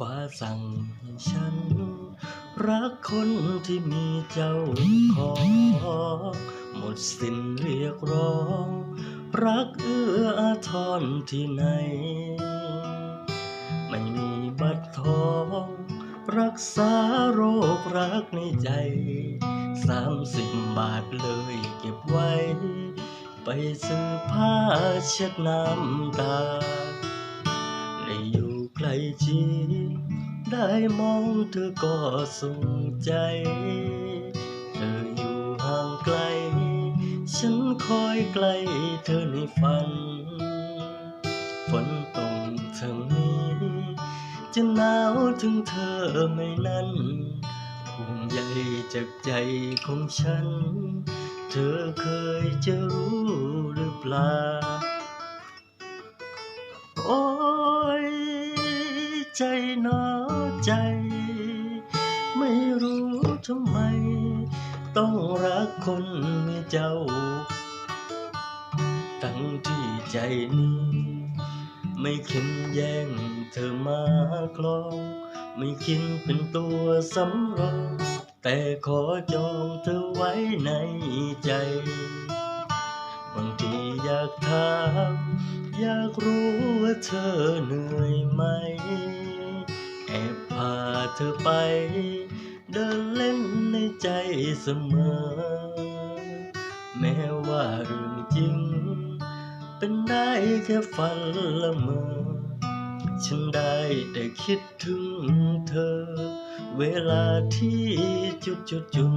ฟ้าสั่งให้ฉัน รักคนที่มีเจ้าของหมดสิ้นเรียกร้อง รักเอื้ออาทรที่ไหน ไม่มีบัตรทอง รักษาโรครักในใจสามสิบบาทเลยเก็บไว้ ไปซื้อผ้าเช็ดน้ำตา ได้อยู่ใกล้ชิด ได้มองเธอก็สุขใจ เธออยู่ห่างไกล ฉันคอยใกล้เธอในฝัน ฝนตกทางนี้ จะหนาวถึงเธอไม่นั้นห่วงใยจากใจของฉัน เธอเคยจะรู้หรือเปล่าโอ้ ใจหนอใจ ไม่รู้ทำไม ต้องรักคนมีเจ้าตั้งที่ใจนี้ ไม่คิดแย่งเธอมาคลอง ไม่คิดเป็นตัวสำรอง แต่ขอจองเธอไว้ในใจ บางทีอยากถามอยากรู้ว่าเธอเหนื่อยไหม แอบพาเธอไป เดินเล่นในใจเสมอ แม้ว่าเรื่องจริง เป็นได้แค่ฝันละเมอ ฉันได้แต่คิดถึงเธอ เวลาที่จุดจุดจุด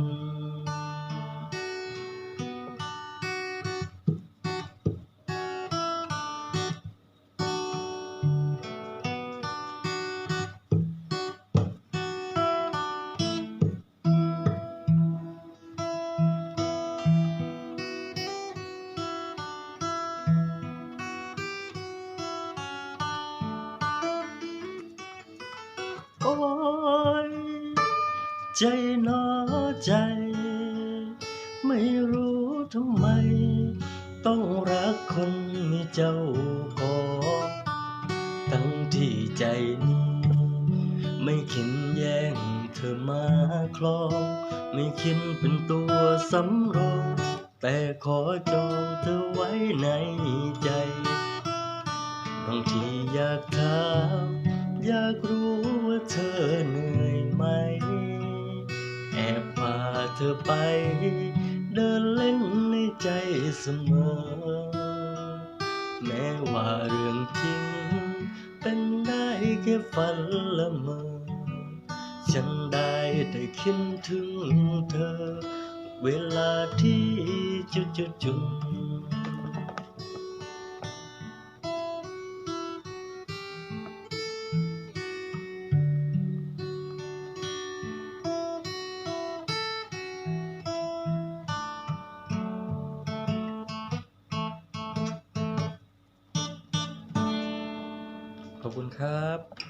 อ้ยใจหนอใจ ไม่รู้ทำไม ต้องรักคนมีเจ้าของตั้งที่ใจนี้ ไม่คิดแย่งเธอมาคลอง ไม่คิดเป็นตัวสำรองแต่ขอจองเธอไว้ในใจบางทีอยากถาม อยากรู้ว่าเธอเหนื่อยไหม แอบพาเธอไป เดินเล่นในใจเสมอ แม้ว่าเรื่องจริง เป็นได้แค่ฝันละเมอ ฉันได้แต่คิดถึงเธอ เวลาที่จุดจุดจุด ขอบคุณครับ